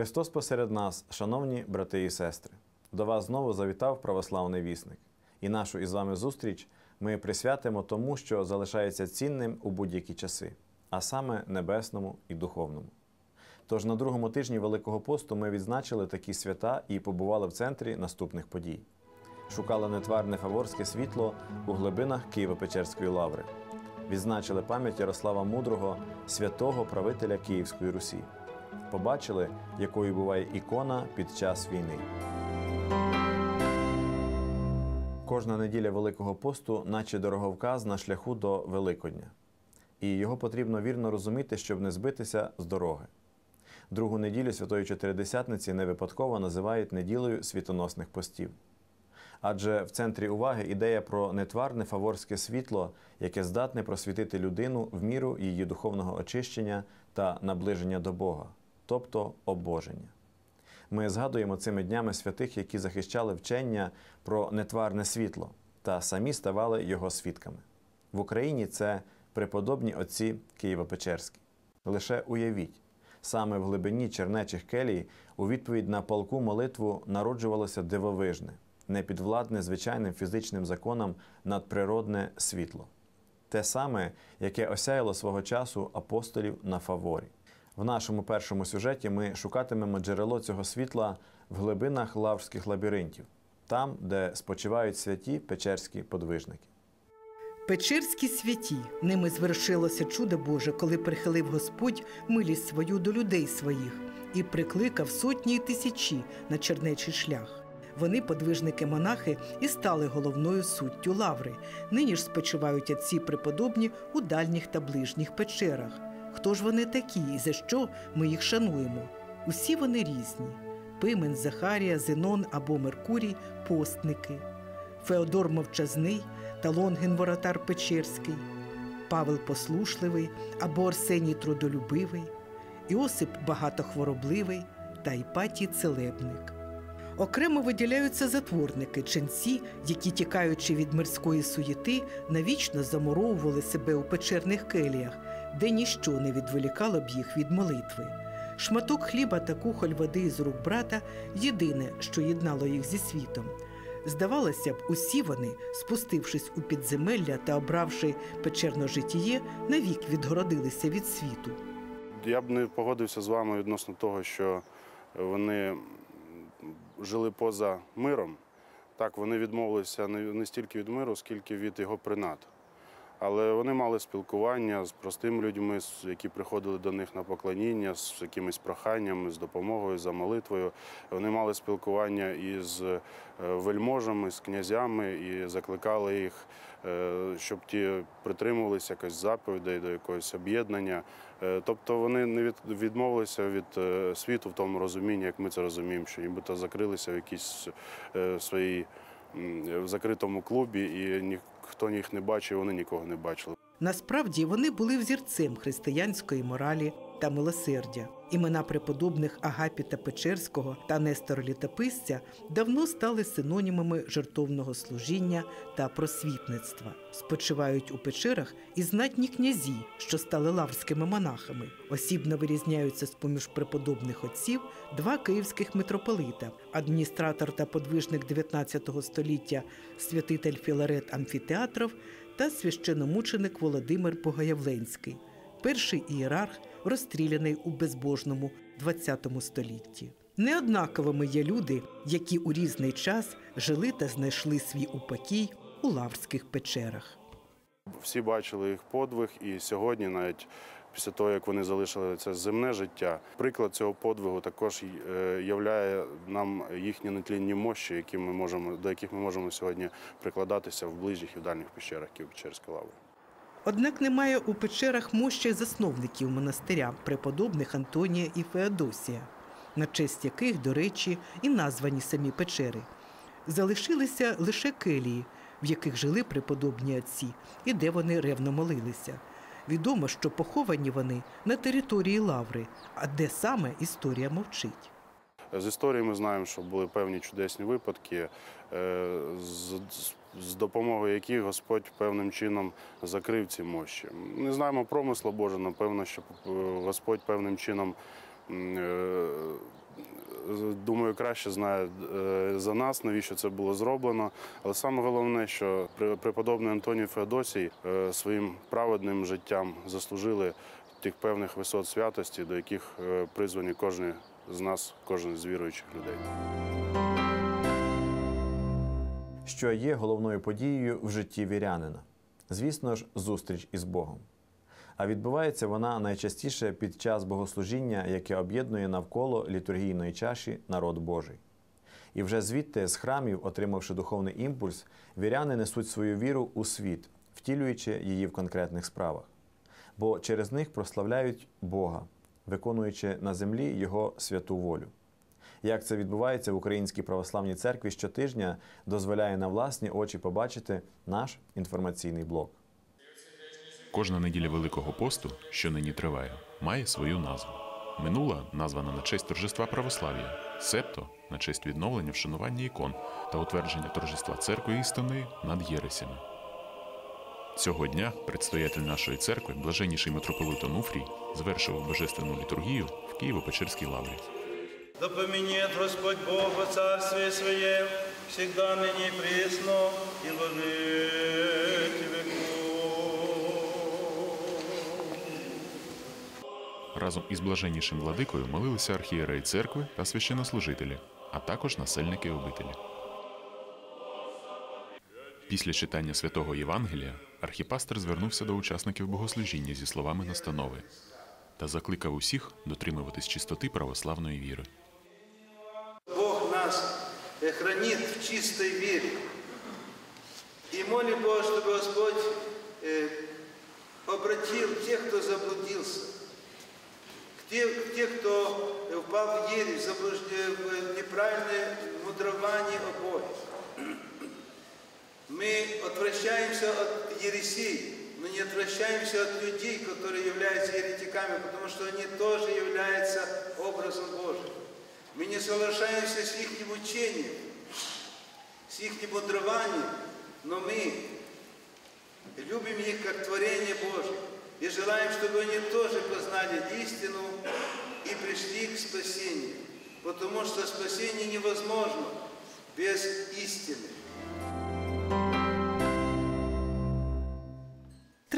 Христос посеред нас, шановні брати і сестри, до вас знову завітав православний вісник. І нашу із вами зустріч ми присвятимо тому, що залишається цінним у будь-які часи, а саме небесному і духовному. Тож на другому тижні Великого посту ми відзначили такі свята і побували в центрі наступних подій. Шукали нетварне фаворське світло у глибинах Києво-Печерської лаври. Відзначили пам'ять Ярослава Мудрого, святого правителя Київської Русі побачили, якою буває ікона під час війни. Кожна неділя Великого посту, наче дороговказ на шляху до Великодня. І його потрібно вірно розуміти, щоб не збитися з дороги. Другу неділю Святої Чотиридесятниці не випадково називають неділею світоносних постів. Адже в центрі уваги ідея про нетварне фаворське світло, яке здатне просвітити людину в міру її духовного очищення та наближення до Бога тобто обоження. Ми згадуємо цими днями святих, які захищали вчення про нетварне світло та самі ставали його свідками. В Україні це преподобні отці Києво-Печерські. Лише уявіть, саме в глибині чернечих келій у відповідь на палку молитву народжувалося дивовижне, непідвладне звичайним фізичним законам надприродне світло, те саме, яке осяяло свого часу апостолів на фаворі. В нашому першому сюжеті ми шукатимемо джерело цього світла в глибинах лаврських лабіринтів, там, де спочивають святі печерські подвижники. Печерські святі ними звершилося чудо Боже, коли прихилив Господь милість свою до людей своїх і прикликав сотні й тисячі на чернечий шлях. Вони, подвижники монахи, і стали головною суттю лаври. Нині ж спочивають отці преподобні у дальніх та ближніх печерах. Хто ж вони такі і за що ми їх шануємо? Усі вони різні: Пимен, Захарія, Зенон або Меркурій постники, Феодор Мовчазний та Лонгін Воротар Печерський, Павел Послушливий або Арсеній Трудолюбивий, Іосип Багатохворобливий та Іпатій Целебник. Окремо виділяються затворники, ченці, які, тікаючи від мирської суєти, навічно замуровували себе у печерних келіях, де ніщо не відволікало б їх від молитви. Шматок хліба та кухоль води з рук брата єдине, що єднало їх зі світом. Здавалося б, усі вони, спустившись у підземелля та обравши печерно житіє, навік відгородилися від світу. Я б не погодився з вами відносно того, що вони жили поза миром. Так, вони відмовилися не стільки від миру, скільки від його принад. Але вони мали спілкування з простими людьми, які приходили до них на поклоніння, з якимись проханнями, з допомогою, за молитвою. Вони мали спілкування із е, вельможами, з князями і закликали їх, е, щоб ті притримувалися якось заповідей до якогось об'єднання. Е, тобто вони не відмовилися від світу в тому розумінні, як ми це розуміємо, що нібито закрилися в якійсь своїй в закритому клубі і ніхто їх не бачив, вони нікого не бачили. Насправді вони були взірцем християнської моралі та милосердя. Імена преподобних Агапіта Печерського та Нестора Літописця давно стали синонімами жертовного служіння та просвітництва. Спочивають у печерах і знатні князі, що стали лаврськими монахами. Осібно вирізняються з поміж преподобних отців два київських митрополита, адміністратор та подвижник 19 століття святитель Філарет Амфітеатров та священомученик Володимир Погаявленський, перший ієрарх розстріляний у безбожному ХХ столітті. Неоднаковими є люди, які у різний час жили та знайшли свій упокій у лаврських печерах. Всі бачили їх подвиг, і сьогодні, навіть після того, як вони залишили це земне життя, приклад цього подвигу також е, являє нам їхні нетлінні мощі, які ми можемо до яких ми можемо сьогодні прикладатися в ближніх і в дальніх пещерах Києво-Печерської лаври. Однак немає у печерах мощі засновників монастиря, преподобних Антонія і Феодосія, на честь яких, до речі, і названі самі печери. Залишилися лише келії, в яких жили преподобні отці і де вони ревно молилися. Відомо, що поховані вони на території Лаври, а де саме історія мовчить. З історії ми знаємо, що були певні чудесні випадки, е, з, з- допомогою яких Господь певним чином закрив ці мощі. Не знаємо промисла Божого, напевно, що е, Господь певним чином. е, Думаю, краще знає е, за нас, навіщо це було зроблено. Але саме головне, що преподобний Антоній Феодосій своїм праведним життям заслужили тих певних висот святості, до яких призвані кожен з нас, кожен з віруючих людей. Що є головною подією в житті вірянина. Звісно ж, зустріч із Богом. А відбувається вона найчастіше під час богослужіння, яке об'єднує навколо літургійної чаші народ Божий. І вже звідти, з храмів, отримавши духовний імпульс, віряни несуть свою віру у світ, втілюючи її в конкретних справах. Бо через них прославляють Бога, виконуючи на землі Його святу волю. Як це відбувається в Українській православній церкві щотижня, дозволяє на власні очі побачити наш інформаційний блок. Кожна неділя Великого посту, що нині триває, має свою назву. Минула названа на честь торжества православ'я, септо на честь відновлення вшанування ікон та утвердження торжества церкви істинної над єресями. Цього дня предстоятель нашої церкви, блаженніший митрополит Онуфрій, звершив божественну літургію в Києво-Печерській лаврі. Да поменет Господь Бог во Царстве Своем, всегда ныне и пресно, и во. Разом із блаженнішим владикою молилися архієреї церкви та священнослужителі, а також насельники обителі. Після читання святого Євангелія архіпастер звернувся до учасників богослужіння зі словами настанови та закликав усіх дотримуватись чистоти православної віри. Нас хранит в чистой вере. И молим Бога, чтобы Господь э, обратил тех, кто заблудился, тех, тех, кто впал в ересь, в в неправильное мудрование обоих. Мы отвращаемся от ересей, но не отвращаемся от людей, которые являются еретиками, потому что они тоже являются образом Божьим. Мы не соглашаемся с их учением, с их мудрованием, но мы любим их как творение Божье и желаем, чтобы они тоже познали истину и пришли к спасению, потому что спасение невозможно без истины.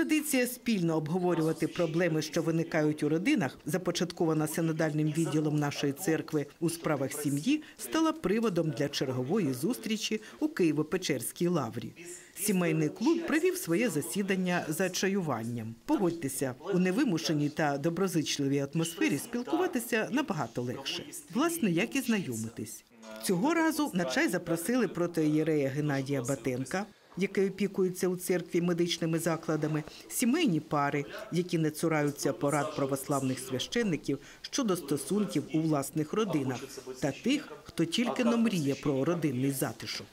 Традиція спільно обговорювати проблеми, що виникають у родинах, започаткована синодальним відділом нашої церкви у справах сім'ї, стала приводом для чергової зустрічі у Києво-Печерській лаврі. Сімейний клуб провів своє засідання за чаюванням. Погодьтеся, у невимушеній та доброзичливій атмосфері спілкуватися набагато легше. Власне, як і знайомитись. Цього разу на чай запросили протоієрея Геннадія Батенка, який опікується у церкві медичними закладами, сімейні пари, які не цураються порад православних священників щодо стосунків у власних родинах, та тих, хто тільки но мріє про родинний затишок.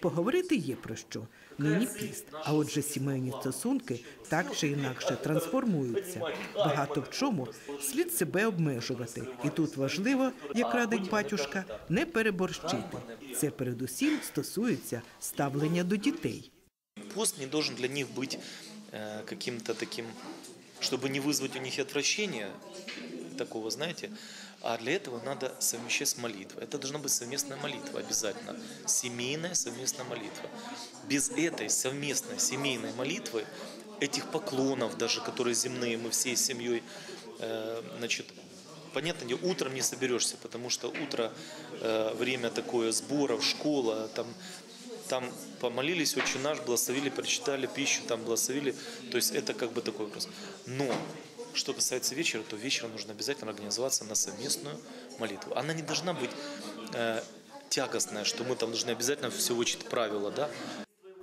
Поговорити є про що. Нині піст, а отже, сімейні стосунки так чи інакше трансформуються. Багато в чому слід себе обмежувати, і тут важливо, як радить батюшка, не переборщити. Це передусім стосується ставлення до дітей. Пост не должен для них бути э, каким-то таким, чтобы не вызвать у них отвращения, такого, знаете, а для этого надо совмещать с молитвой. Это должна быть совместная молитва обязательно. Семейная совместная молитва. Без этой совместной семейной молитвы, этих поклонов даже, которые земные, мы всей семьей, э, значит, понятно, дело, утром не соберешься, потому что утро э, время такое сборов, школа, там, там помолились очень наш, благословили, прочитали пищу, там благословили. То есть это как бы такой вопрос. Но что касается вечера, то вечером нужно обязательно организоваться на совместную молитву. Она не должна быть э, тягостная, что мы там должны обязательно все учить правила, да,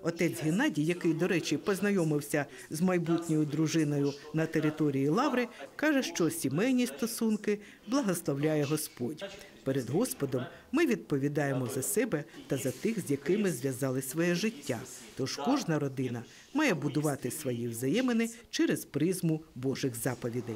Отець Геннадій, який, до речі, познайомився з майбутньою дружиною на території Лаври, каже, що сімейні стосунки благословляє Господь. Перед Господом ми відповідаємо за себе та за тих, з якими зв'язали своє життя. Тож кожна родина має будувати свої взаємини через призму Божих заповідей.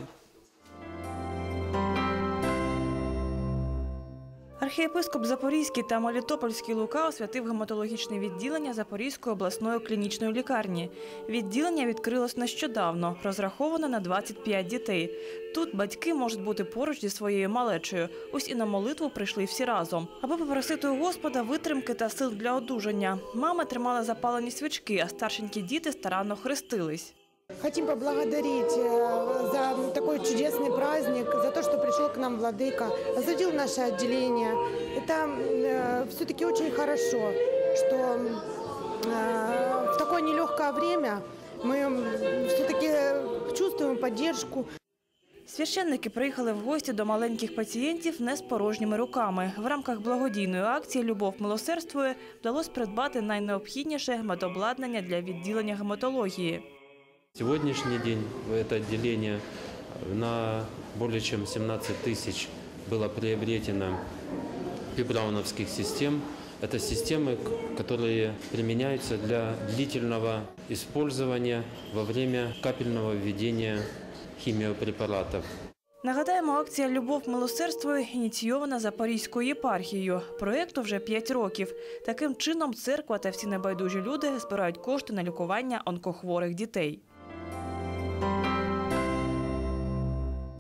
Архієпископ Запорізький та Мелітопольський Лука освятив гематологічне відділення Запорізької обласної клінічної лікарні. Відділення відкрилось нещодавно, розраховане на 25 дітей. Тут батьки можуть бути поруч зі своєю малечею. Ось і на молитву прийшли всі разом. Аби попросити у Господа витримки та сил для одужання. Мами тримали запалені свічки, а старшенькі діти старанно хрестились. Хотим поблагодарить э, за такой чудесный праздник, за то, что пришел к нам Владыка, осудил наше отделение. Это все-таки очень хорошо, что э, в такое нелегкое время мы все-таки чувствуем поддержку. Священники приїхали в гості до маленьких пацієнтів не з порожніми руками. В рамках благодійної акції Любов милосердствує вдалося придбати найнеобхідніше медобладнання для відділення гематології. Сегодняшний день в это отделение на более чем 17 тысяч было приобретено пибрауновских систем. Это системы, к- которые применяются для длительного использования во время капельного введения химиопрепаратов. Нагадаємо, акція Любов милосердствує ініційована Запорізькою єпархією. Проєкту вже 5 років. Таким чином, церква та всі небайдужі люди збирають кошти на лікування онкохворих дітей.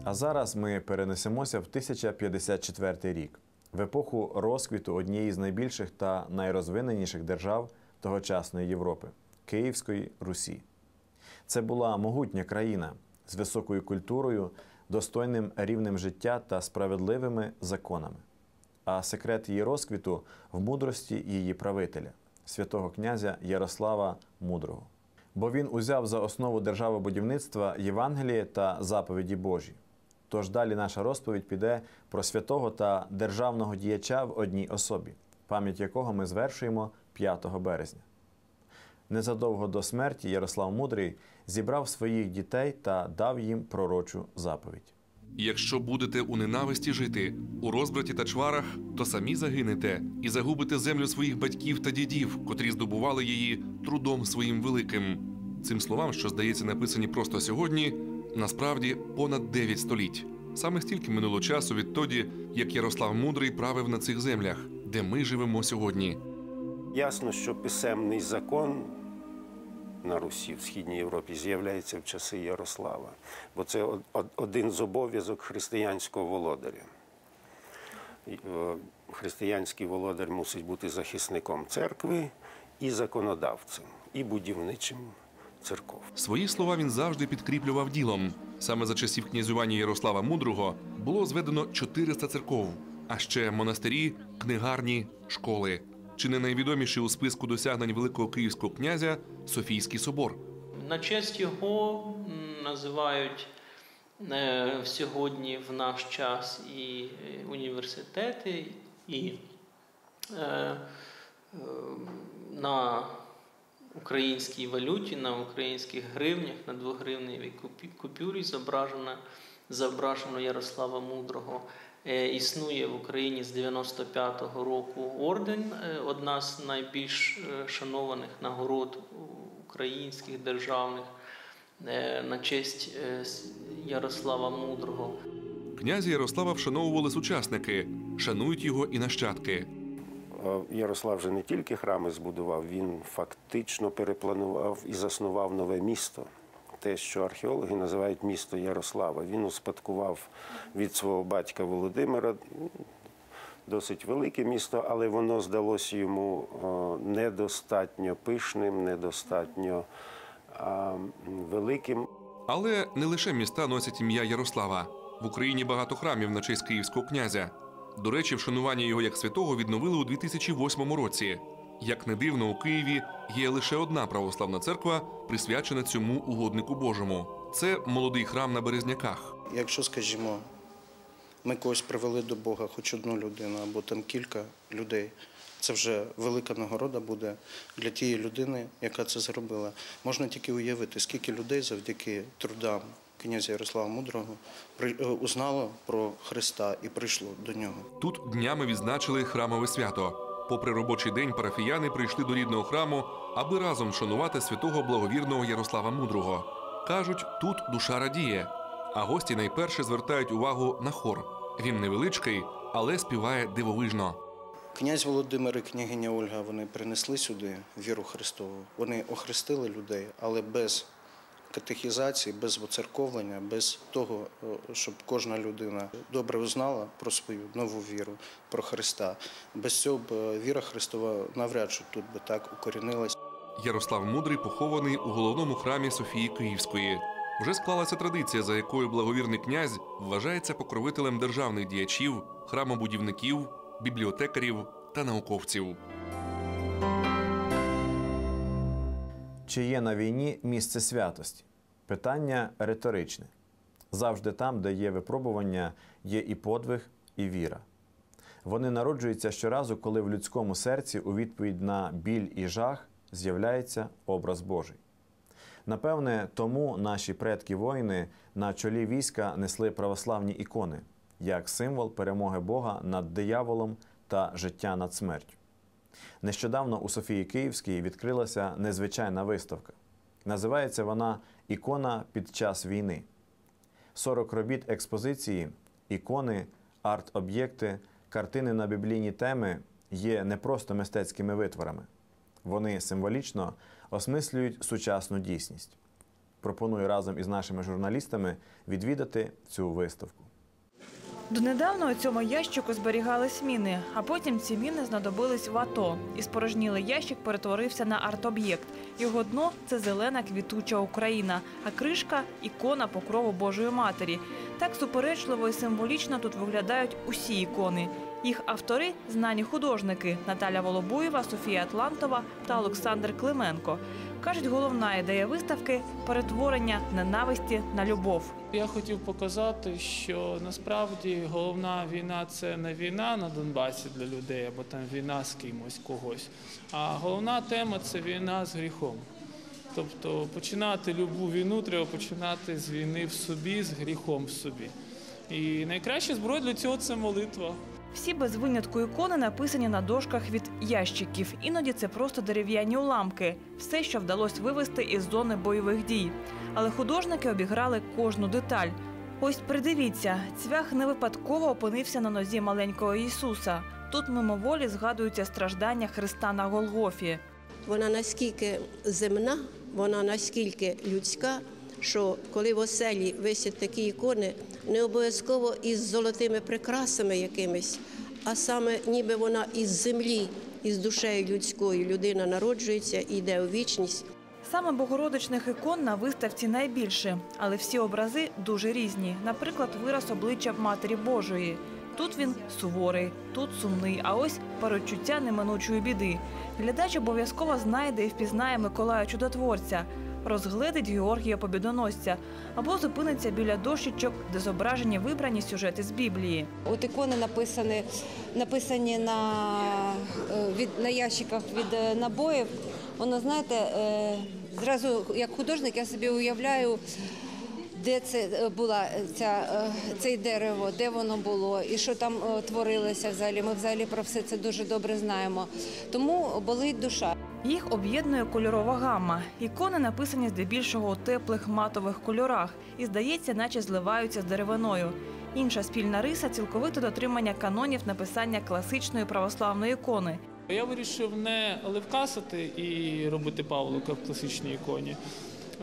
А зараз ми перенесемося в 1054 рік, в епоху розквіту однієї з найбільших та найрозвиненіших держав тогочасної Європи Київської Русі. Це була могутня країна з високою культурою, достойним рівнем життя та справедливими законами. А секрет її розквіту в мудрості її правителя, святого князя Ярослава Мудрого. Бо він узяв за основу державобудівництва Євангеліє та заповіді Божі. Тож далі наша розповідь піде про святого та державного діяча в одній особі, пам'ять якого ми звершуємо 5 березня. Незадовго до смерті Ярослав Мудрий зібрав своїх дітей та дав їм пророчу заповідь. Якщо будете у ненависті жити, у розбраті та чварах, то самі загинете і загубите землю своїх батьків та дідів, котрі здобували її трудом своїм великим. Цим словам, що здається написані просто сьогодні, насправді понад 9 століть. Саме стільки минуло часу відтоді, як Ярослав Мудрий правив на цих землях, де ми живемо сьогодні. Ясно, що писемний закон на Русі в Східній Європі з'являється в часи Ярослава, бо це од- од- один з обов'язок християнського володаря. Е, Християнський володар мусить бути захисником церкви і законодавцем, і будівничим церков. Свої слова він завжди підкріплював ділом. Саме за часів князювання Ярослава Мудрого було зведено 400 церков, а ще монастирі, книгарні, школи. Чи не найвідоміший у списку досягнень великого київського князя Софійський собор. На честь його називають е, сьогодні в наш час і е, університети, і е, е, на українській валюті, на українських гривнях, на двогривневій купюрі зображено, зображено Ярослава Мудрого. Е, Існує в Україні з 95-го року орден, е, одна з найбільш е, шанованих нагород українських державних на честь Ярослава Мудрого. Князя Ярослава вшановували сучасники, шанують його і нащадки. Е, Ярослав же не тільки храми збудував, він фактично перепланував і заснував нове місто. Те, що археологи називають місто Ярослава. Він успадкував від свого батька Володимира ну, досить велике місто, але воно здалося йому е, недостатньо пишним, недостатньо великим. Але не лише міста носять ім'я Ярослава. В Україні багато храмів на честь київського князя. До речі, вшанування його як святого відновили у 2008 році. Як не дивно, у Києві є лише одна православна церква, присвячена цьому угоднику Божому. Це молодий храм на Березняках. Якщо, скажімо, ми когось привели до Бога, хоч одну людину або там кілька людей, це вже велика нагорода буде для тієї людини, яка це зробила. Можна тільки уявити, скільки людей завдяки трудам князя Ярослава Мудрого, е, узнало про Христа і прийшло до нього. Тут днями відзначили храмове свято. Попри робочий день, парафіяни прийшли до рідного храму, аби разом шанувати святого благовірного Ярослава Мудрого. Кажуть, тут душа радіє. А гості найперше звертають увагу на хор. Він невеличкий, але співає дивовижно. Князь Володимир і княгиня Ольга вони принесли сюди віру Христову. Вони охрестили людей, але без катехізації, без воцерковлення, без того, е, щоб кожна людина добре узнала про свою нову віру, про Христа. Без цього б е, віра Христова навряд чи тут би так укорінилась. Ярослав Мудрий похований у головному храмі Софії Київської. Вже склалася традиція, за якою благовірний князь вважається покровителем державних діячів, храмобудівників, бібліотекарів та науковців. Чи є на війні місце святості? Питання риторичне. Завжди там, де є випробування, є і подвиг, і віра. Вони народжуються щоразу, коли в людському серці у відповідь на біль і жах з'являється образ Божий. Напевне, тому наші предки воїни на чолі війська несли православні ікони як символ перемоги Бога над дияволом та життя над смертю. Нещодавно у Софії Київській відкрилася незвичайна виставка. Називається вона Ікона під час війни. 40 робіт експозиції, ікони, арт-об'єкти, картини на біблійні теми є не просто мистецькими витворами. Вони символічно осмислюють сучасну дійсність. Пропоную разом із нашими журналістами відвідати цю виставку. Донедавна у цьому ящику зберігались міни, а потім ці міни знадобились в АТО. І спорожнілий ящик перетворився на арт-об'єкт. Його дно це зелена квітуча Україна, а кришка ікона покрову Божої Матері. Так суперечливо і символічно тут виглядають усі ікони. Їх автори знані художники Наталя Волобуєва, Софія Атлантова та Олександр Клименко. Кажуть, головна ідея виставки перетворення ненависті на любов. Я хотів показати, що насправді головна війна це не війна на Донбасі для людей або там війна з кимось когось. А головна тема це війна з гріхом. Тобто починати любу війну треба починати з війни в собі, з гріхом в собі. І найкраща зброя для цього це молитва. Всі без винятку ікони написані на дошках від ящиків. Іноді це просто дерев'яні уламки, все, що вдалося вивести із зони бойових дій. Але художники обіграли кожну деталь. Ось придивіться, цвях не випадково опинився на нозі маленького Ісуса. Тут мимоволі згадуються страждання Христа на Голгофі. Вона наскільки земна, вона наскільки людська, що коли в оселі висять такі ікони, не обов'язково із золотими прикрасами якимись, а саме ніби вона із землі, із душею людською. Людина народжується і йде у вічність. Саме богородичних ікон на виставці найбільше, але всі образи дуже різні. Наприклад, вираз обличчя Матері Божої. Тут він суворий, тут сумний, а ось перечуття неминучої біди. Глядач обов'язково знайде і впізнає Миколая Чудотворця, розгледить Георгія Побідоносця або зупиниться біля дощечок, де зображені вибрані сюжети з Біблії. От ікони написані, написані на, е, від, на ящиках від е, набоїв. Воно, знаєте, е, зразу як художник я собі уявляю, де це була ця, е, це дерево, де воно було і що там творилося взагалі. Ми взагалі про все це дуже добре знаємо. Тому болить душа. Їх об'єднує кольорова гамма. Ікони написані здебільшого у теплих матових кольорах і, здається, наче зливаються з деревиною. Інша спільна риса цілковите дотримання канонів написання класичної православної ікони. Я вирішив не левкасити і робити Павлика в класичній іконі,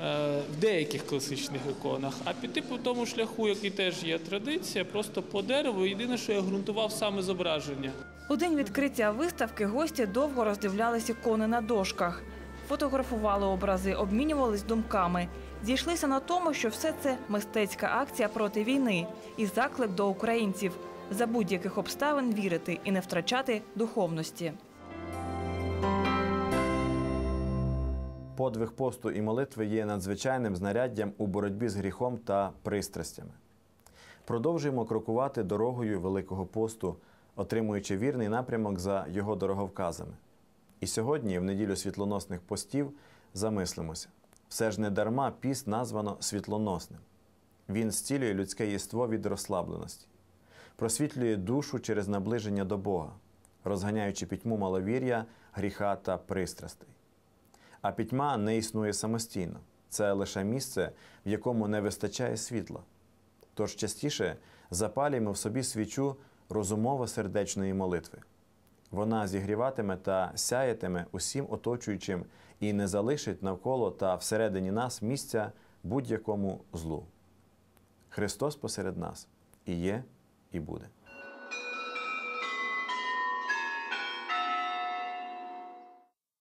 в деяких класичних іконах, а піти по тому шляху, який теж є традиція, просто по дереву. Єдине, що я ґрунтував саме зображення. У день відкриття виставки гості довго роздивлялись ікони на дошках, фотографували образи, обмінювались думками. Зійшлися на тому, що все це мистецька акція проти війни і заклик до українців за будь-яких обставин вірити і не втрачати духовності. Подвиг посту і молитви є надзвичайним знаряддям у боротьбі з гріхом та пристрастями. Продовжуємо крокувати дорогою Великого посту, отримуючи вірний напрямок за його дороговказами. І сьогодні, в неділю світлоносних постів, замислимося. Все ж не дарма піст названо світлоносним. Він зцілює людське єство від розслабленості, просвітлює душу через наближення до Бога, розганяючи пітьму маловір'я, гріха та пристрастей. А пітьма не існує самостійно. Це лише місце, в якому не вистачає світла. Тож частіше запалюємо в собі свічу розумово-сердечної молитви. Вона зігріватиме та сяятиме усім оточуючим і не залишить навколо та всередині нас місця будь-якому злу. Христос посеред нас і є, і буде.